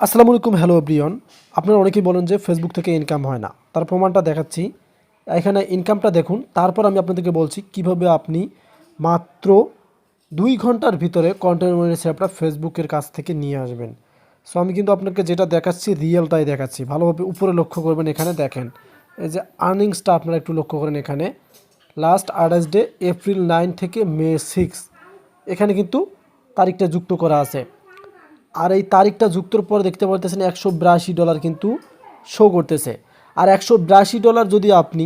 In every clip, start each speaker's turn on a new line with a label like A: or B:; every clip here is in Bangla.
A: আসসালামু আলাইকুম, হ্যালো ব্রিয়ন আপনারা অনেকেই বলেন যে ফেসবুক থেকে ইনকাম হয় না। তার প্রমাণটা দেখাচ্ছি। এখানে ইনকামটা দেখুন। তারপর আমি আপনাদেরকে বলছি কীভাবে আপনি মাত্র দুই ঘণ্টার ভিতরে কন্টেন্ট মনিটাইজেশনটা ফেসবুকের কাছ থেকে নিয়ে আসবেন। সো আমি কিন্তু আপনাকে যেটা দেখাচ্ছি রিয়েলটাই দেখাচ্ছি। ভালোভাবে উপরে লক্ষ্য করবেন, এখানে দেখেন। এই যে আর্নিংসটা আপনারা একটু লক্ষ্য করেন এখানে। লাস্ট আঠাশ ডে এপ্রিল নাইন থেকে মে সিক্স এখানে কিন্তু তারিখটা যুক্ত করা আছে। আর এই তারিখটা যুক্তর পর দেখতে পারতেছেন একশো বিরাশি ডলার কিন্তু শো করতেছে। আর একশো বিরাশি ডলার যদি আপনি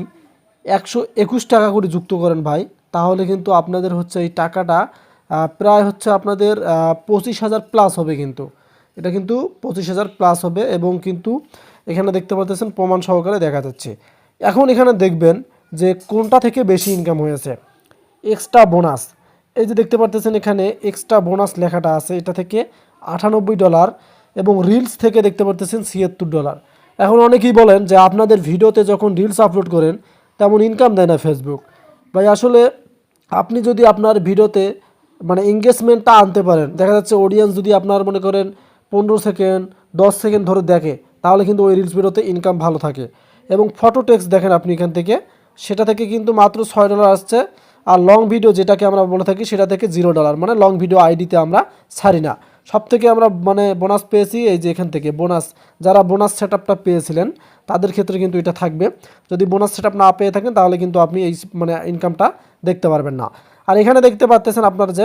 A: একশো একুশ টাকা করে যুক্ত করেন ভাই, তাহলে কিন্তু আপনাদের হচ্ছে এই টাকাটা প্রায় হচ্ছে আপনাদের পঁচিশ হাজার প্লাস হবে কিন্তু। এটা কিন্তু পঁচিশ হাজার প্লাস হবে এবং কিন্তু এখানে দেখতে পাচ্ছেন প্রমাণ সহকারে দেখা যাচ্ছে। এখন এখানে দেখবেন যে কোনটা থেকে বেশি ইনকাম হয়েছে। এক্সট্রা বোনাস এই যে দেখতে পারতেছেন এখানে এক্সট্রা বোনাস লেখাটা আছে, এটা থেকে আটানব্বই ডলার এবং রিলস থেকে দেখতে পারতেছেন ছিয়াত্তর ডলার। এখন অনেকেই বলেন যে আপনাদের ভিডিওতে যখন রিলস আপলোড করেন, তেমন ইনকাম দেয় না ফেসবুক ভাই, আসলে আপনি যদি আপনার ভিডিওতে মানে এঙ্গেজমেন্টটা আনতে পারেন, দেখা যাচ্ছে অডিয়েন্স যদি আপনার মনে করেন পনেরো সেকেন্ড, দশ সেকেন্ড ধরে দেখে, তাহলে কিন্তু ওই রিলস ভিডিওতে ইনকাম ভালো থাকে। এবং ফটো টেক্সট দেখেন আপনি এখান থেকে, সেটা থেকে কিন্তু মাত্র ছয় ডলার আসছে। আর লং ভিডিও যেটাকে আমরা বলে থাকি, সেটা থেকে জিরো ডলার মানে লং ভিডিও আইডিতে আমরা ছাড়ি না। সব থেকে আমরা মানে বোনাস পেয়েছি এই যে এখান থেকে বোনাস যারা বোনাস সেট পেয়েছিলেন, তাদের ক্ষেত্রে কিন্তু এটা থাকবে। যদি বোনাস সেট না পেয়ে থাকেন, তাহলে কিন্তু আপনি এই মানে ইনকামটা দেখতে পারবেন না। আর এখানে দেখতে পাচ্ছেন আপনার যে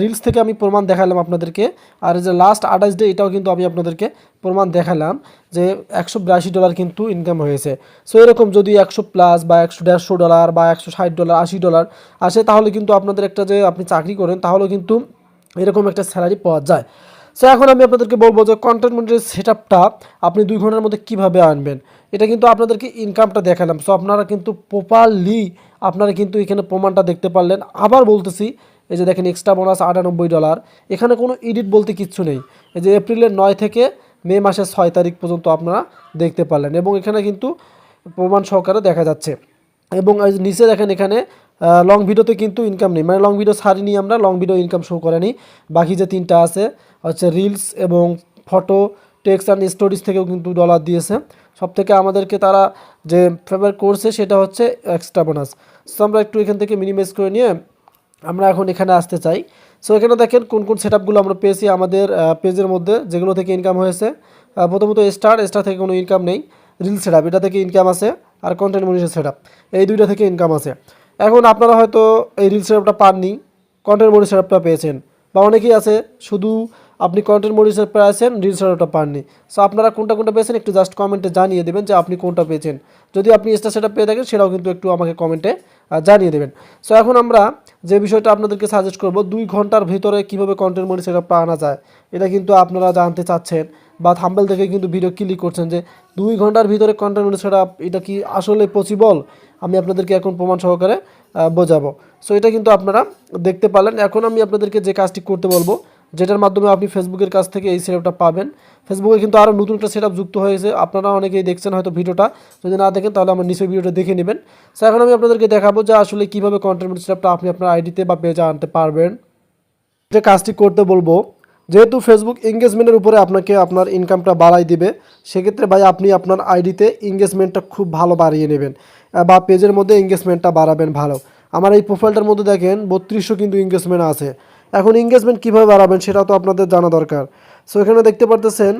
A: রিলস থেকে আমি প্রমাণ দেখালাম আপনাদেরকে। আর যে লাস্ট আঠাশ ডে এটাও কিন্তু আমি আপনাদেরকে প্রমাণ দেখালাম যে একশো বিরাশি ডলার কিন্তু ইনকাম হয়েছে। সো এরকম যদি একশো প্লাস বা একশো দেড়শো ডলার বা একশো ষাট ডলার আশি ডলার আসে, তাহলে কিন্তু আপনাদের একটা যে আপনি চাকরি করেন, তাহলেও কিন্তু এরকম একটা স্যালারি পাওয়া যায়। সো এখন আমি আপনাদেরকে বলব যে কন্টেন্ট মনিটাইজ সেট আপটা আপনি দুই ঘণ্টার মধ্যে কীভাবে আনবেন? এটা কিন্তু আপনাদেরকে ইনকামটা দেখালাম। সো আপনারা কিন্তু প্রপারলি আপনারা কিন্তু এখানে প্রমাণটা দেখতে পারলেন। আবার বলতেছি, এই যে দেখেন এক্সট্রা বোনাস আটানব্বই ডলার এখানে কোনো এডিট বলতে কিচ্ছু নেই। এই যে এপ্রিলের নয় থেকে মে মাসের ছয় তারিখ পর্যন্ত আপনারা দেখতে পারলেন। এবং এখানে কিন্তু প্রমাণ সহকারে দেখা যাচ্ছে। এবং নিচে দেখেন এখানে লং ভিডিওতে কিন্তু ইনকাম নেই। মানে লং ভিডিও ছাড়িনি আমরা লং ভিডিও ইনকাম শো করেনি। বাকি যে তিনটা আছে, হচ্ছে রিলস এবং ফটো টেক্সট অ্যান্ড স্টোরিজ থেকেও কিন্তু ডলার দিয়েছে। সব থেকে আমাদেরকে তারা যে ফেভার করছে সেটা হচ্ছে এক্সট্রা বোনাস সো আমরা একটু এখান থেকে মিনিমাইজ করে নিয়ে আমরা এখন এখানে আসতে চাই। সো এখানে দেখেন কোন কোন সেট আমরা পেয়েছি আমাদের পেজের মধ্যে, যেগুলো থেকে ইনকাম হয়েছে। প্রথমত স্টার স্টার থেকে কোনো ইনকাম নেই। রিল সেট এটা থেকে ইনকাম আছে। আর কন্টেন্ট মনিটাইজেশন সেট এই দুইটা থেকে ইনকাম আছে। এখন আপনারা হয়তো এই রিল সেট পাননি কন্টেন্ট মনিটাইজেশন সেটআপটা পেয়েছেন। বা অনেকেই আছে, শুধু আপনি কন্টেন্ট মনিটাইজেশন পেয়েছেন রিল সেটআপটা পাননি। সো আপনারা কোনটা কোনটা পেয়েছেন একটু জাস্ট কমেন্টে জানিয়ে দেবেন যে আপনি কোনটা পেয়েছেন। যদি আপনি স্টার সেটআপ পেয়ে থাকেন, সেটাও কিন্তু একটু আমাকে কমেন্টে জানিয়ে দেবেন। সো এখন আমরা যে বিষয়টা আপনাদেরকে সাজেস্ট করব, দুই ঘণ্টার ভিতরে কীভাবে কন্টেন্ট মনিটাইজেশন সেটআপটা আনা যায়, এটা কিন্তু আপনারা জানতে চাচ্ছেন। বা থাম্বেল থেকে কিন্তু ভিডিও ক্লিক করছেন যে দুই ঘণ্টার ভিতরে কন্টেন্ট সেটআপ এটা কি আসলে পসিবল আমি আপনাদেরকে এখন প্রমাণ সহকারে বোঝাবো। সো এটা কিন্তু আপনারা দেখতে পারলেন। এখন আমি আপনাদেরকে যে কাজটি করতে বলব, যেটার মাধ্যমে আপনি ফেসবুকের কাছ থেকে এই সেটআপটা পাবেন। ফেসবুকে কিন্তু আরও নতুন একটা সেটআপ যুক্ত হয়েছে। আপনারা অনেকেই দেখছেন হয়তো ভিডিওটা। যদি না দেখেন, তাহলে আমার নিচের ভিডিওটা দেখে নেবেন। সো এখন আমি আপনাদেরকে দেখাবো যে আসলে কীভাবে কন্টেন্ট সেটআপটা আপনি আপনার আইডিতে বা পেজে আনতে পারবেন। যে কাজটি করতে বলব যেহেতু ফেসবুক এঙ্গেজমেন্টের উপরে আপনাকে আপনার ইনকামটা বাড়াই দিবে, সেক্ষেত্রে ভাই আপনি আপনার আইডিতে এঙ্গেজমেন্টটা খুব ভালো বাড়িয়ে নেবেন বা পেজের মধ্যে এঙ্গেজমেন্টটা বাড়াবেন ভালো। আমার এই প্রোফাইলটার মধ্যে দেখেন, বত্রিশশো কিন্তু এঙ্গেজমেন্ট আছে। এখন এঙ্গেজমেন্ট কীভাবে বাড়াবেন সেটা তো আপনাদের জানা দরকার। সো এখানে দেখতে পারতেছেন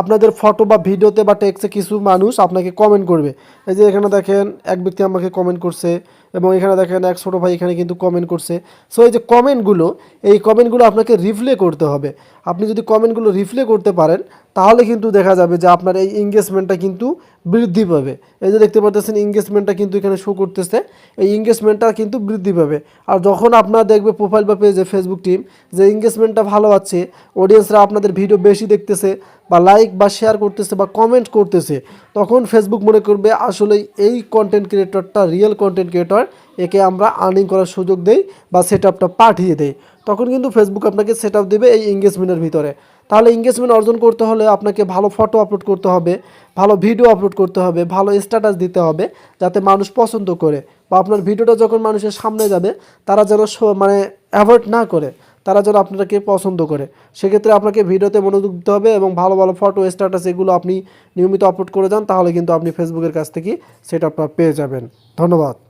A: আপনাদের ফটো বা ভিডিওতে বা টেক্সে কিছু মানুষ আপনাকে কমেন্ট করবে। এই যে এখানে দেখেন, এক ব্যক্তি আমাকে কমেন্ট করছে এবং এখানে দেখেন এক ছোটো ভাই এখানে কিন্তু কমেন্ট করছে। সো এই যে কমেন্টগুলো এই কমেন্টগুলো আপনাকে রিপ্লে করতে হবে। আপনি যদি কমেন্টগুলো রিপ্লে করতে পারেন, তাহলে কিন্তু দেখা যাবে যে আপনার এই এঙ্গেজমেন্টটা কিন্তু বৃদ্ধি পাবে। এই যে দেখতে পাচ্ছেন এঙ্গেজমেন্টটা কিন্তু এখানে শো করতেছে। এই এঙ্গেজমেন্টটা কিন্তু বৃদ্ধি পাবে। আর যখন আপনারা দেখবে প্রোফাইল বা পেজে ফেসবুক টিম যে এঙ্গেজমেন্টটা ভালো আছে অডিয়েন্সরা আপনাদের ভিডিও বেশি দেখতেছে বা লাইক বা শেয়ার করতেছে বা কমেন্ট করতেছে, তখন ফেসবুক মনে করবে আসলে এই কন্টেন্ট ক্রিয়েটরটা রিয়েল কন্টেন্ট ক্রিয়েটর একে আমরা আর্নিং করার সুযোগ দেই বা সেট আপটা পাঠিয়ে দেই। তখন কিন্তু ফেসবুক আপনাকে সেট আপ দেবে এই এঙ্গেজমেন্টের ভিতরে। তাহলে এঙ্গেজমেন্ট অর্জন করতে হলে আপনাকে ভালো ফটো আপলোড করতে হবে, ভালো ভিডিও আপলোড করতে হবে, ভালো স্ট্যাটাস দিতে হবে যাতে মানুষ পছন্দ করে বা আপনার ভিডিওটা যখন মানুষের সামনে যাবে, তারা যেন মানে অ্যাভয়েড না করে, তারা যেন আপনাকে পছন্দ করে। সেক্ষেত্রে আপনাকে ভিডিওতে মনোযোগ দিতে হবে এবং ভালো ভালো ফটো স্ট্যাটাস এগুলো আপনি নিয়মিত আপলোড করে যান, তাহলে কিন্তু আপনি ফেসবুকের কাছ থেকে সেটা পেয়ে যাবেন। ধন্যবাদ।